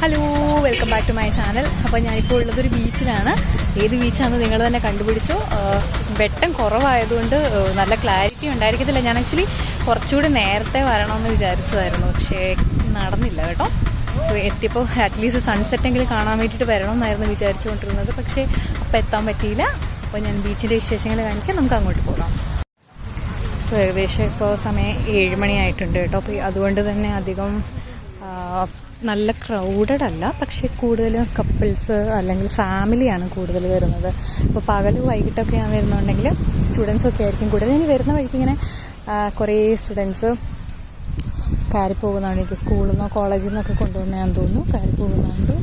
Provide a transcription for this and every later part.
Hello welcome back to my channel അപ്പോൾ ഞാനിപ്പോൾ ഉള്ളതൊരു ബീച്ചിലാണ് ഏത് ബീച്ചാണെന്ന് നിങ്ങൾ തന്നെ കണ്ടുപിടിച്ചു? വെട്ടം കുറവായതുകൊണ്ട് നല്ല ക്ലാരിറ്റി ഉണ്ടായിരിക്കത്തില്ല. ഞാൻ ആക്ച്വലി കുറച്ചുകൂടി നേരത്തെ വരണമെന്ന് വിചാരിച്ചതായിരുന്നു. പക്ഷേ നടന്നില്ല കേട്ടോ. എത്തിയപ്പോൾ അറ്റ്ലീസ്റ്റ് സൺസെറ്റ് എങ്കിലും കാണാൻ വേണ്ടിയിട്ട് വരണമെന്നായിരുന്നു വിചാരിച്ചുകൊണ്ടിരുന്നത്. പക്ഷേ അപ്പോൾ എത്താൻ പറ്റിയില്ല. അപ്പോൾ ഞാൻ ബീച്ചിന്റെ വിശേഷങ്ങൾ കാണിക്കാം. നമുക്ക് അങ്ങോട്ട് പോകാം. സോ ഏകദേശം ഇപ്പോൾ സമയം ഏഴ് മണിയായിട്ടുണ്ട് കേട്ടോ. അപ്പോൾ അതുകൊണ്ട് തന്നെ അധികം നല്ല ക്രൗഡഡ് അല്ല പക്ഷേ കൂടുതലും കപ്പിൾസ് അല്ലെങ്കിൽ ഫാമിലിയാണ് കൂടുതൽ വരുന്നത്. ഇപ്പോൾ പകൽ വൈകിട്ടൊക്കെ ഞാൻ വരുന്നുണ്ടെങ്കിൽ സ്റ്റുഡൻസൊക്കെ ആയിരിക്കും കൂടുതൽ. ഇനി വരുന്ന വഴിക്ക് ഇങ്ങനെ കുറേ സ്റ്റുഡൻസ് കയറി പോകുന്നതാണ്. എനിക്ക് സ്കൂളിൽ നിന്നോ കോളേജിൽ നിന്നൊക്കെ കൊണ്ടുവന്നതാന്ന് തോന്നുന്നു കയറി പോകുന്നുണ്ട്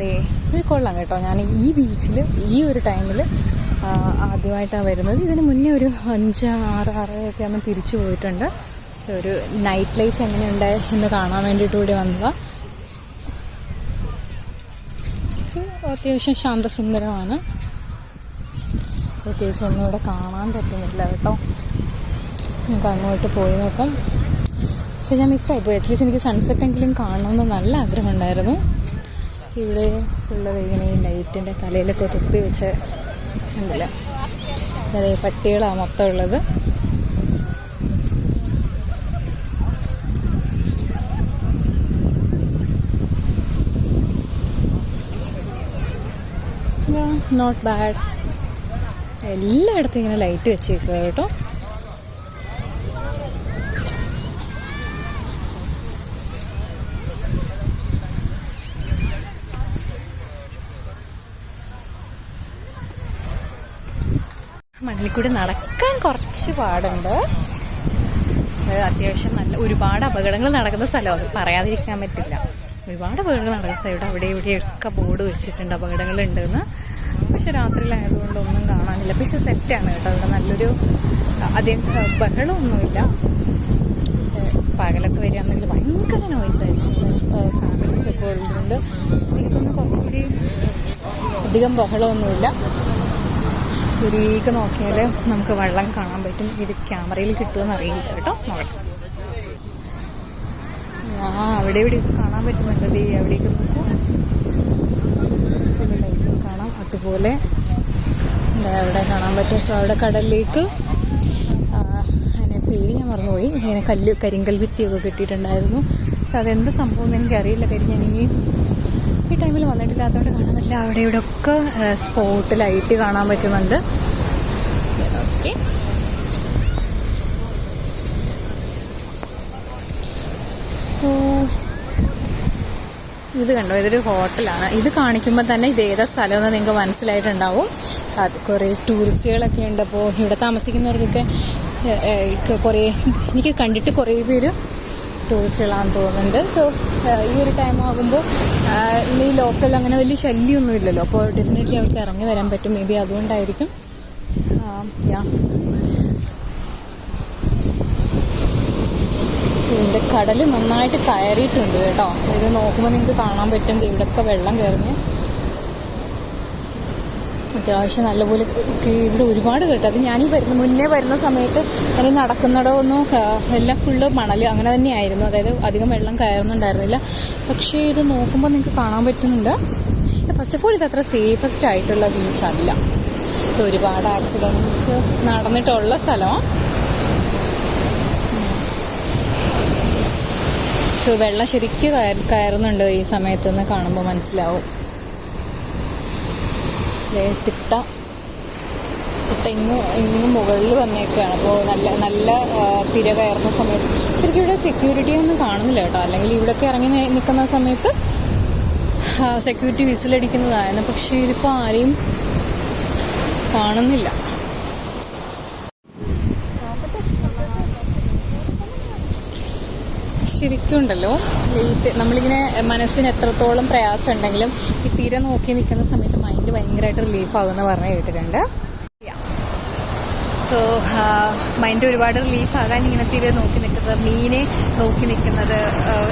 ദേ ഇത് കൊള്ളാം കേട്ടോ. ഞാൻ ഈ ബീച്ചിൽ ഈ ഒരു ടൈമിൽ ആദ്യമായിട്ടാണ് വരുന്നത്. ഇതിന് മുന്നേ ഒരു അഞ്ച് ആറ് ഒക്കെ ആകുമ്പോൾ തിരിച്ചു പോയിട്ടുണ്ട്. ഒരു നൈറ്റ് ലൈഫ് എങ്ങനെയുണ്ട് എന്ന് കാണാൻ വേണ്ടിയിട്ട് കൂടി വന്നതാണ് അത്യാവശ്യം ശാന്തസുന്ദരമാണ്. പ്രത്യേകിച്ച് ഒന്നും ഇവിടെ കാണാൻ പറ്റുന്നില്ല കേട്ടോ. നമുക്ക് അങ്ങോട്ട് പോയി നോക്കാം. പക്ഷെ ഞാൻ മിസ്സായി പോയി. അറ്റ്ലീസ്റ്റ് എനിക്ക് സൺസെറ്റ് എങ്കിലും കാണണമെന്ന് നല്ല ആഗ്രഹമുണ്ടായിരുന്നു. ഇവിടെ ഉള്ളത് ഇങ്ങനെ ഈ ലൈറ്റിന്റെ തലയിലൊക്കെ തുപ്പി വെച്ച് ഉണ്ടല്ലോ അതെ പട്ടികളാണ് മൊത്തം ഉള്ളത് നോട്ട് ബാഡ് എല്ലായിടത്തും ഇങ്ങനെ ലൈറ്റ് വെച്ചേക്കുക കേട്ടോ. മണ്ണിൽ കൂടി നടക്കാൻ കുറച്ച് പാടുണ്ട്. അത് അത്യാവശ്യം നല്ല ഒരുപാട് അപകടങ്ങൾ നടക്കുന്ന സ്ഥലമാണ് പറയാതിരിക്കാൻ പറ്റില്ല. ഒരുപാട് അപകടങ്ങൾ നടക്കുന്ന സ്ഥലം. അവിടെ ഇവിടെയൊക്കെ ബോർഡ് വെച്ചിട്ടുണ്ട് അപകടങ്ങളുണ്ടെന്ന്. പക്ഷെ രാത്രിയിലായതുകൊണ്ട് ഒന്നും കാണാനില്ല. പക്ഷെ സെറ്റാണ് കേട്ടോ. അവിടെ നല്ലൊരു അധികം ബഹളമൊന്നുമില്ല. പകലൊക്കെ വരികയാണെങ്കിൽ ഭയങ്കര നോയിസായിരിക്കും ഫാമിലീസ് ഒക്കെ ഉള്ളതുകൊണ്ട് എനിക്ക് കുറച്ചുകൂടി അധികം ബഹളമൊന്നുമില്ല. ദൂരേക്ക് നോക്കിയാൽ നമുക്ക് വെള്ളം കാണാൻ പറ്റും. ഇത് ക്യാമറയിൽ കിട്ടുമെന്ന് അറിയില്ല കേട്ടോ. നോക്കട്ടെ ആ അവിടെ ഇവിടെ കാണാൻ പറ്റുന്നുണ്ട്. അവിടേക്ക് നോക്കൂ ഒരു ലൈറ്റ് അതുപോലെ അവിടെ കാണാൻ പറ്റും സോ അവിടെ കടലിലേക്ക് അതിനെ പേര് ഞാൻ മറന്നുപോയി. ഇങ്ങനെ കല്ല് കരിങ്കൽ ഭിത്തിയൊക്കെ കിട്ടിയിട്ടുണ്ടായിരുന്നു. സോ അതെന്ത് സംഭവം എന്ന് എനിക്കറിയില്ല. കാര്യം ഞാൻ ഈ ഈ ടൈമിൽ വന്നിട്ടില്ലാത്തതുകൊണ്ട് കാണാൻ പറ്റില്ല. അവിടെ ഇവിടെ ഒക്കെ സ്പോട്ട് ലൈറ്റ് കാണാൻ പറ്റുന്നുണ്ട്. ഓക്കെ സോ ഇത് കണ്ടോ? ഇതൊരു ഹോട്ടലാണ്. ഇത് കാണിക്കുമ്പോൾ തന്നെ ഇത് ഏതാ സ്ഥലമെന്ന് നിങ്ങൾക്ക് മനസ്സിലായിട്ടുണ്ടാവും. അത് കുറേ ടൂറിസ്റ്റുകളൊക്കെ ഉണ്ട്. അപ്പോൾ ഇവിടെ താമസിക്കുന്നവർക്കൊക്കെ കുറേ എനിക്ക് കണ്ടിട്ട് കുറേ പേര് ടൂറിസ്റ്റുകളാണെന്ന് തോന്നുന്നുണ്ട്. സോ ഈ ഒരു ടൈം ആകുമ്പോൾ ഈ ലോക്കൽ അങ്ങനെ വലിയ ശല്യമൊന്നുമില്ലല്ലോ അപ്പോൾ ഡെഫിനറ്റ്ലി അവർക്ക് ഇറങ്ങി വരാൻ പറ്റും. മേ ബി അതുകൊണ്ടായിരിക്കും യാ ഇതിന്റെ കടൽ നന്നായിട്ട് കയറിയിട്ടുണ്ട് കേട്ടോ. ഇത് നോക്കുമ്പോൾ നിങ്ങൾക്ക് കാണാൻ പറ്റും ഇവിടൊക്കെ വെള്ളം കയറിഞ്ഞ് അത്യാവശ്യം നല്ലപോലെ ഇവിടെ ഒരുപാട് കേട്ടോ. അത് ഞാനീ വരുന്ന മുന്നേ വരുന്ന സമയത്ത് അതിന് നടക്കുന്നിടമൊന്നും ഒന്നും എല്ലാം ഫുള്ള് മണൽ അങ്ങനെ തന്നെയായിരുന്നു. അതായത് അധികം വെള്ളം കയറുന്നുണ്ടായിരുന്നില്ല. പക്ഷേ ഇത് നോക്കുമ്പോൾ നിങ്ങൾക്ക് കാണാൻ പറ്റുന്നുണ്ട്. ഫസ്റ്റ് ഓഫ് ഓൾ ഇത് അത്ര സേഫസ്റ്റ് ആയിട്ടുള്ള ബീച്ചല്ല ഒരുപാട് ആക്സിഡന്റ്സ് നടന്നിട്ടുള്ള സ്ഥലമാണ് സോ വെള്ളം ശരിക്കും കയറി കയറുന്നുണ്ട് ഈ സമയത്ത് നിന്ന് കാണുമ്പോൾ മനസ്സിലാവും തിട്ട. തിട്ട ഇങ്ങ് ഇങ്ങ് മുകളിൽ വന്നേക്കാണ്. അപ്പോൾ നല്ല നല്ല തിര കയറുന്ന സമയത്ത്. ശരിക്കും ഇവിടെ സെക്യൂരിറ്റി ഒന്നും കാണുന്നില്ല കേട്ടോ. അല്ലെങ്കിൽ ഇവിടെയൊക്കെ ഇറങ്ങി നിൽക്കുന്ന സമയത്ത് സെക്യൂരിറ്റി വിസിലടിക്കുന്നതായിരുന്നു. പക്ഷേ ഇതിപ്പോൾ ആരെയും കാണുന്നില്ല. ശരിക്കും ഉണ്ടല്ലോ ഈ നമ്മളിങ്ങനെ മനസ്സിന് എത്രത്തോളം പ്രയാസം ഉണ്ടെങ്കിലും ഈ തീരെ നോക്കി നിൽക്കുന്ന സമയത്ത് മൈൻഡ് ഭയങ്കരമായിട്ട് റിലീഫ് ആകുമെന്ന് പറഞ്ഞ് കേട്ടിട്ടുണ്ട്. സോ മൈൻഡ് ഒരുപാട് റിലീഫ് ആകാൻ ഇങ്ങനെ തീരെ നോക്കി നിൽക്കുന്നത് മീനെ നോക്കി നിൽക്കുന്നത്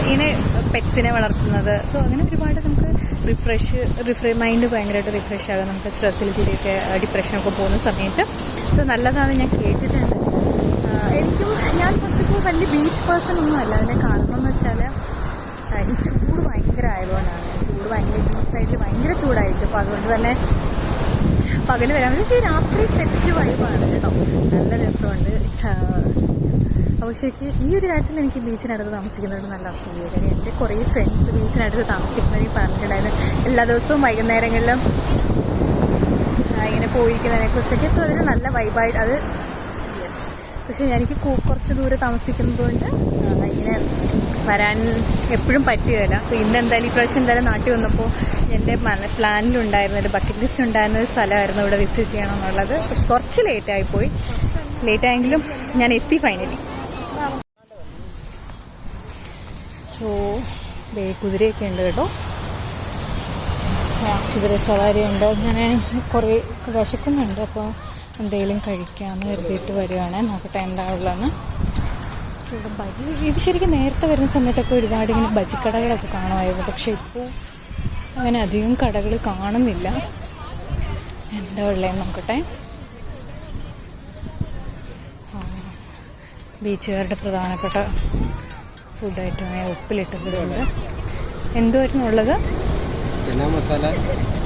ഇങ്ങനെ പെറ്റ്സിനെ വളർത്തുന്നത്. സോ അങ്ങനെ ഒരുപാട് നമുക്ക് റിഫ്രഷ് റിഫ്രഷ് മൈൻഡ് ഭയങ്കരമായിട്ട് റിഫ്രഷ് ആകാം നമുക്ക് സ്ട്രെസ്സിൽ കൂടിയൊക്കെ ഡിപ്രഷനൊക്കെ പോകുന്ന സമയത്ത്. സോ നല്ലതാണ് ഞാൻ കേട്ടിട്ടുണ്ട്. എനിക്കും ഞാൻ ഫസ്റ്റ് വലിയ ബീച്ച് പേഴ്സൺ ഒന്നും അല്ല. കാരണം എന്ന് വെച്ചാൽ ഈ ചൂട് ഭയങ്കര ആയതുകൊണ്ടാണ്. ചൂട് ഭയങ്കര ബീച്ച് സൈഡിൽ ഭയങ്കര ചൂടായിരിക്കും. അപ്പോൾ അതുകൊണ്ട് തന്നെ പകൽ വരാൻ വേണ്ടി രാത്രി സെറ്റ് വൈബാണ് കേട്ടോ. നല്ല രസമുണ്ട്. അപ്പോൾ ശരിക്കും ഈ ഒരു കാര്യത്തിൽ എനിക്ക് ബീച്ചിനടുത്ത് താമസിക്കുന്നവരോട് നല്ല അസൂയ. കാര്യം എന്റെ കുറേ ഫ്രണ്ട്സ് ബീച്ചിനടുത്ത് താമസിക്കുന്നവർ പറഞ്ഞിട്ടുണ്ടായിരുന്നു. എല്ലാ ദിവസവും വൈകുന്നേരങ്ങളിലും ഇങ്ങനെ പോയിരിക്കുന്നതിനെ കുറിച്ചൊക്കെ സോ അതിന് നല്ല വൈബായിട്ട് അത് പക്ഷേ എനിക്ക് കുറച്ച് ദൂരെ താമസിക്കുന്നതുകൊണ്ട് കൊണ്ട് ഇങ്ങനെ വരാൻ എപ്പോഴും പറ്റുകയില്ല. അപ്പോൾ ഇന്ന് എന്തായാലും ഈ പ്രാവശ്യം എന്തായാലും നാട്ടിൽ വന്നപ്പോൾ എന്റെ മന പ്ലാനിലുണ്ടായിരുന്ന ഒരു ബക്കറ്റ് ലിസ്റ്റ് ഉണ്ടായിരുന്ന ഒരു സ്ഥലമായിരുന്നു ഇവിടെ വിസിറ്റ് ചെയ്യണം എന്നുള്ളത് പക്ഷെ കുറച്ച് ലേറ്റ് പോയി ലേറ്റ് ആയെങ്കിലും ഞാൻ എത്തി ഫൈനലി സോ ദേ കുതിരയൊക്കെ ഉണ്ട് കേട്ടോ. കുതിര സവാരി ഉണ്ട്. ഞാൻ കുറേ വിശക്കുന്നുണ്ട്. അപ്പോൾ എന്തെങ്കിലും കഴിക്കാമെന്ന് കരുതിയിട്ട് വരുവാണ് നോക്കട്ടെ എന്താ ഉള്ളതെന്ന് സോ ഇവിടെ ബജി ഇത് ശരിക്കും നേരത്തെ വരുന്ന സമയത്തൊക്കെ ഒരുപാട് ഇങ്ങനെ ബജിക്കടകളൊക്കെ കാണുമായിരുന്നു. പക്ഷേ ഇപ്പോൾ അങ്ങനെ അധികം കടകൾ കാണുന്നില്ല. എന്താ ഉള്ളതെന്ന് നോക്കട്ടെ. ബീച്ചുകാരുടെ പ്രധാനപ്പെട്ട ഫുഡ് ഐറ്റം ആയ ഉപ്പിലിട്ട ഫുഡുണ്ട് എന്തുമായിരുന്നു ഉള്ളത് മസാല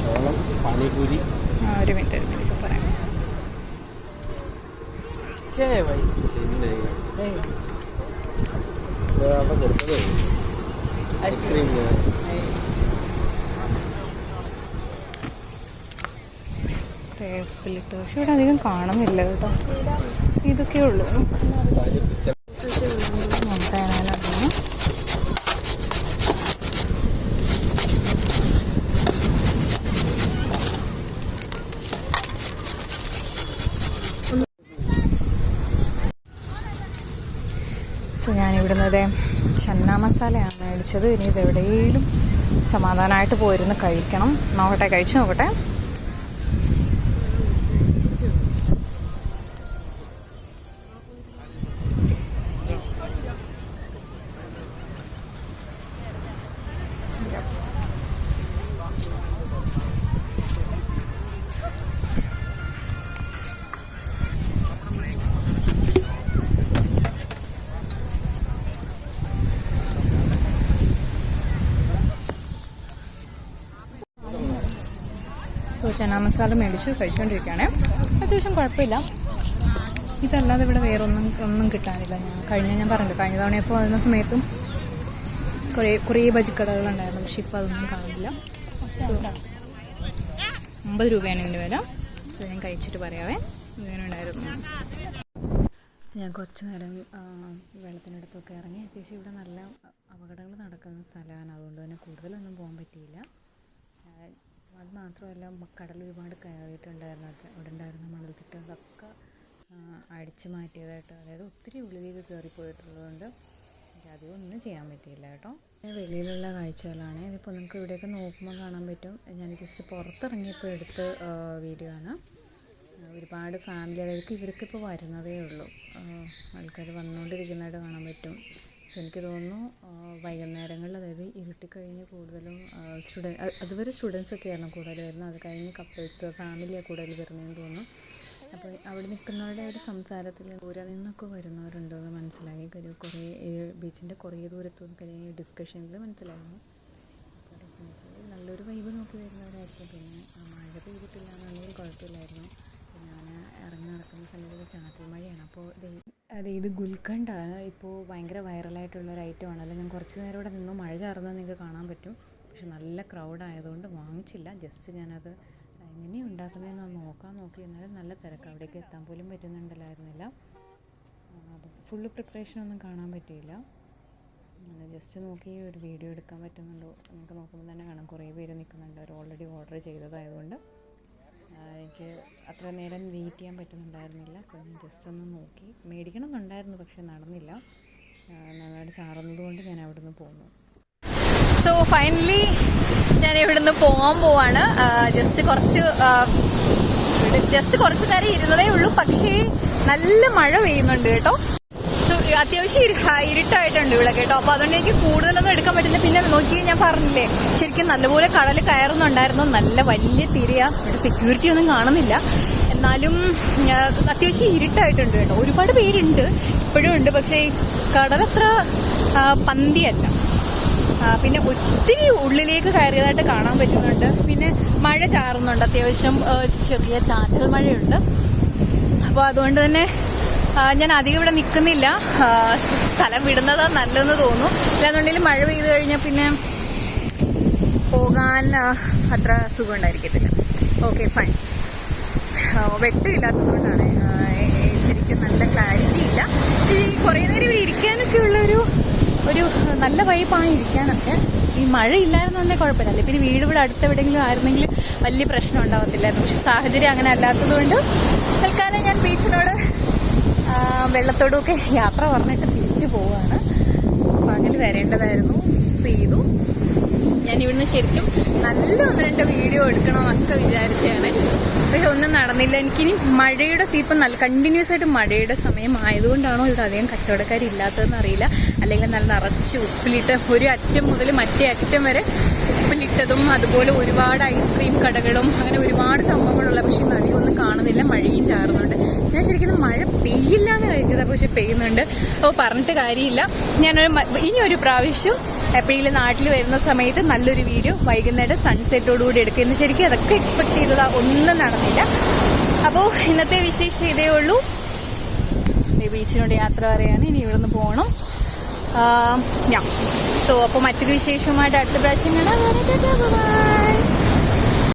ചോളം പാനിപൂരി. ആ, ഒരു മിനിറ്റ് ഒരു മിനിറ്റ് ഇപ്പോൾ വൈ. ചെന്നൈ അവിടെ കൊടുത്തതേ. Ice cream. തേപ്പിലിട്ട്. പക്ഷെ ഇവിടെ അധികം കാണുന്നില്ല കേട്ടോ. ഇതൊക്കെ ഉള്ളൂ. സോ ഞാനിവിടുന്ന് ഇതേ ചന്ന മസാലയാണ് മേടിച്ചത്. ഇനി ഇത് എവിടെയെങ്കിലും സമാധാനമായിട്ട് പോയിരുന്ന് കഴിക്കണം. നോക്കട്ടെ കഴിച്ചു നോക്കട്ടെ. സോ ചന മസാല മേടിച്ചു കഴിച്ചുകൊണ്ടിരിക്കുകയാണ് അത്യാവശ്യം കുഴപ്പമില്ല. ഇതല്ലാതെ ഇവിടെ വേറെ ഒന്നും ഒന്നും കിട്ടാനില്ല. ഞാൻ കഴിഞ്ഞ ഞാൻ പറഞ്ഞു കഴിഞ്ഞ തവണയപ്പോൾ വരുന്ന സമയത്തും കുറേ കുറേ ബജിക്കടകളുണ്ടായിരുന്നു പക്ഷെ ഇപ്പോൾ അതൊന്നും കാണില്ല അമ്പത് രൂപയാണ് ഇതിന്റെ വില. അത് ഞാൻ കഴിച്ചിട്ട് പറയാവേ. ഇങ്ങനെ ഉണ്ടായിരുന്നു ഞാൻ കുറച്ച് നേരം വെള്ളത്തിനടുത്തൊക്കെ ഇറങ്ങി. അത്യാവശ്യം ഇവിടെ നല്ല അപകടങ്ങൾ നടക്കുന്ന സ്ഥലമാണ്. അതുകൊണ്ട് തന്നെ കൂടുതലൊന്നും പോകാൻ പറ്റിയില്ല. അത് മാത്രമല്ല കടൽ ഒരുപാട് കയറിയിട്ടുണ്ടായിരുന്നു. അത് അവിടെ ഉണ്ടായിരുന്ന മണൽത്തിട്ടുകളൊക്കെ അടിച്ചു മാറ്റിയതായിട്ട്. അതായത് ഒത്തിരി ഉള്ളിലേക്ക് കയറിപ്പോയിട്ടുള്ളതുകൊണ്ട് എനിക്ക് അധികം ഒന്നും ചെയ്യാൻ പറ്റിയില്ല കേട്ടോ. വെളിയിലുള്ള കാഴ്ചകളാണ്. ഇതിപ്പോൾ നമുക്ക് ഇവിടെയൊക്കെ നോക്കുമ്പോൾ കാണാൻ പറ്റും. ഞാൻ ജസ്റ്റ് പുറത്തിറങ്ങിയപ്പോൾ എടുത്ത വീഡിയോ ആണ്. ഒരുപാട് ഫാമിലി അതായത് ഇവർക്കിപ്പോൾ വരുന്നതേ ഉള്ളൂ. ആൾക്കാർ വന്നുകൊണ്ടിരിക്കുന്നതായിട്ട് കാണാൻ പറ്റും. സോ എനിക്ക് തോന്നുന്നു വൈകുന്നേരങ്ങളിൽ അതായത് ഇരുട്ടിക്കഴിഞ്ഞ് കൂടുതലും സ്റ്റുഡൻ അതുവരെ സ്റ്റുഡൻസ് ഒക്കെ ആയിരുന്നു കൂടുതൽ വരുന്നത്. അത് കഴിഞ്ഞ് കപ്പിൾസ് ഫാമിലിയാണ് കൂടുതൽ വരുന്നതെന്ന് തോന്നുന്നു. അപ്പോൾ അവിടെ നിൽക്കുന്നവരുടെ ഒരു സംസാരത്തിൽ ദൂരെ നിന്നൊക്കെ വരുന്നവരുണ്ടോ എന്ന് മനസ്സിലായി. ഒരു കുറേ ബീച്ചിന്റെ കുറേ ദൂരത്തും കാര്യം ഡിസ്കഷനിൽ മനസ്സിലായിരുന്നു. നല്ലൊരു വൈബ് നോക്കി വരുന്നവരായിരിക്കും. പിന്നെ മഴ പെയ്തിട്ടില്ല എന്നുണ്ടെങ്കിൽ കുഴപ്പമില്ലായിരുന്നു. ഇറങ്ങി നടക്കുന്ന സമയത്ത് ചാറ്റൽ മഴയാണ്. അപ്പോൾ അതെ ഇത് ഗുൽഖണ്ഡാണ് ഇപ്പോൾ ഭയങ്കര വൈറലായിട്ടുള്ള ഒരു ഐറ്റം ആണ്. അല്ല ഞാൻ കുറച്ച് നേരം ഇവിടെ നിന്ന് മഴ ചാർന്നത് നിങ്ങൾക്ക് കാണാൻ പറ്റും. പക്ഷെ നല്ല ക്രൗഡ് ആയതുകൊണ്ട് വാങ്ങിച്ചില്ല. ജസ്റ്റ് ഞാനത് എങ്ങനെ ഉണ്ടാക്കുന്നതെന്ന് നോക്കാൻ നോക്കി. എന്നാലും നല്ല തിരക്ക് അവിടേക്ക് എത്താൻ പോലും പറ്റുന്നുണ്ടല്ലായിരുന്നില്ല. ഫുള്ള് പ്രിപ്പറേഷനൊന്നും കാണാൻ പറ്റിയില്ല. അങ്ങനെ ജസ്റ്റ് നോക്കി ഒരു വീഡിയോ എടുക്കാൻ പറ്റുന്നുണ്ടോ? നിങ്ങൾക്ക് നോക്കുമ്പോൾ തന്നെ കാണാം. കുറേ പേര് നിൽക്കുന്നുണ്ട് അവർ ഓൾറെഡി ഓർഡർ ചെയ്തതായതുകൊണ്ട്. എനിക്ക് അത്ര നേരം വെയിറ്റ് ചെയ്യാൻ പറ്റുന്നുണ്ടായിരുന്നില്ല. സോ ഞാൻ ജസ്റ്റ് ഒന്ന് നോക്കി. മേടിക്കണം എന്നുണ്ടായിരുന്നു പക്ഷെ നടന്നില്ല. നന്നായിട്ട് ചാറുന്നതുകൊണ്ട് ഞാൻ അവിടെ നിന്ന് പോന്നു. സോ ഫൈനലി ഞാൻ ഇവിടുന്ന് പോകാൻ പോവാണ്. ജസ്റ്റ് കുറച്ച് ജസ്റ്റ് കുറച്ച് നേരം ഇരുന്നതേ ഉള്ളൂ. പക്ഷേ നല്ല മഴ പെയ്യുന്നുണ്ട് കേട്ടോ. അത്യാവശ്യം ഇരു- ഇരുട്ടായിട്ടുണ്ട് ഇവിടെ കേട്ടോ. അപ്പൊ അതുകൊണ്ട് എനിക്ക് കൂടുതലൊന്നും എടുക്കാൻ പറ്റില്ല. പിന്നെ നോക്കി ഞാൻ പറഞ്ഞില്ലേ ശരിക്കും നല്ലപോലെ കടൽ കയറുന്നുണ്ടായിരുന്നു. നല്ല വലിയ തിരിയ. ഇവിടെ സെക്യൂരിറ്റി ഒന്നും കാണുന്നില്ല. എന്നാലും അത്യാവശ്യം ഇരുട്ടായിട്ടുണ്ട് കേട്ടോ. ഒരുപാട് പേരുണ്ട് ഇപ്പോഴും ഉണ്ട്. പക്ഷേ കടലത്ര പന്തിയല്ല. പിന്നെ ഒത്തിരി ഉള്ളിലേക്ക് കയറിയതായിട്ട് കാണാൻ പറ്റുന്നുണ്ട്. പിന്നെ മഴ ചാറുന്നുണ്ട് അത്യാവശ്യം ചെറിയ ചാറ്റൽ മഴയുണ്ട്. അപ്പോൾ അതുകൊണ്ട് തന്നെ ഞാൻ അധികം ഇവിടെ നിൽക്കുന്നില്ല. സ്ഥലം വിടുന്നത് നല്ലതെന്ന് തോന്നുന്നു. അല്ലാന്നുണ്ടെങ്കിൽ മഴ പെയ്തു കഴിഞ്ഞാൽ പിന്നെ പോകാൻ അത്ര സുഖം ഉണ്ടായിരിക്കത്തില്ല ഓക്കെ ഫൈൻ വെട്ടമില്ലാത്തതുകൊണ്ടാണ്. ശരിക്കും നല്ല ക്ലാരിറ്റി ഇല്ല. ഈ കുറേ നേരം ഇവിടെ ഇരിക്കാനൊക്കെ ഉള്ളൊരു ഒരു നല്ല വൈപ്പാണ് ഇരിക്കാനൊക്കെ. ഈ മഴ ഇല്ലായിരുന്നുണ്ടെങ്കിൽ കുഴപ്പമില്ല. പിന്നെ വീട് ഇവിടെ അടുത്ത് എവിടെയെങ്കിലും ആയിരുന്നെങ്കിൽ വലിയ പ്രശ്നം ഉണ്ടാവത്തില്ലായിരുന്നു. പക്ഷെ സാഹചര്യം അങ്ങനെ അല്ലാത്തതുകൊണ്ട് തൽക്കാലം ഞാൻ ബീച്ചിനോട് വെള്ളത്തോടുമൊക്കെ യാത്ര പറഞ്ഞിട്ട് തിരിച്ചു പോവാണ്. പകൽ വരേണ്ടതായിരുന്നു. മിസ് ചെയ്തു. ഞാൻ ഇവിടുന്ന് ശരിക്കും നല്ല ഒന്ന് രണ്ട് വീഡിയോ എടുക്കണമെന്നൊക്കെ വിചാരിച്ചാണ് പക്ഷെ ഒന്നും നടന്നില്ല. എനിക്കിനി മഴയുടെ സീപ്പം നല്ല കണ്ടിന്യൂസ് ആയിട്ട് മഴയുടെ സമയം ആയതുകൊണ്ടാണോ ഇവിടെ അധികം കച്ചവടക്കാർ ഇല്ലാത്തതെന്ന് അറിയില്ല. അല്ലെങ്കിൽ നല്ല നിറച്ച് ഉപ്പിലിട്ട് ഒരു അറ്റം മുതൽ മറ്റേ അറ്റം വരെ ഉപ്പിലിട്ടതും അതുപോലെ ഒരുപാട് ഐസ്ക്രീം കടകളും അങ്ങനെ ഒരുപാട് സംഭവങ്ങളുള്ള പക്ഷേ നദി ഒന്നും കാണുന്നില്ല. മഴയും ചാറുന്നുണ്ട്. ഞാൻ ശരിക്കും മഴ പെയ്യില്ല എന്ന് കഴിക്കുന്നത് പക്ഷെ പെയ്യുന്നുണ്ട്. അപ്പോൾ പറഞ്ഞിട്ട് കാര്യമില്ല. ഞാനൊരു ഇനി ഒരു പ്രാവശ്യം എപ്പോഴെങ്കിലും നാട്ടിൽ വരുന്ന സമയത്ത് നല്ലൊരു വീഡിയോ വൈകുന്നേരം സൺസെറ്റോടുകൂടി എടുക്കുന്നത് ശരിക്കും അതൊക്കെ എക്സ്പെക്ട് ചെയ്തതാ. ഒന്നും നടന്നില്ല. അപ്പോൾ ഇന്നത്തെ വിശേഷം ഇതേ ഉള്ളൂ. ബീച്ചിനോട് യാത്ര പറയാണ് ഇനി ഇവിടുന്ന് പോകണം ഞാൻ സോ അപ്പോൾ മറ്റൊരു വിശേഷമായിട്ട് അടുത്ത പ്രാവശ്യം കാണാം.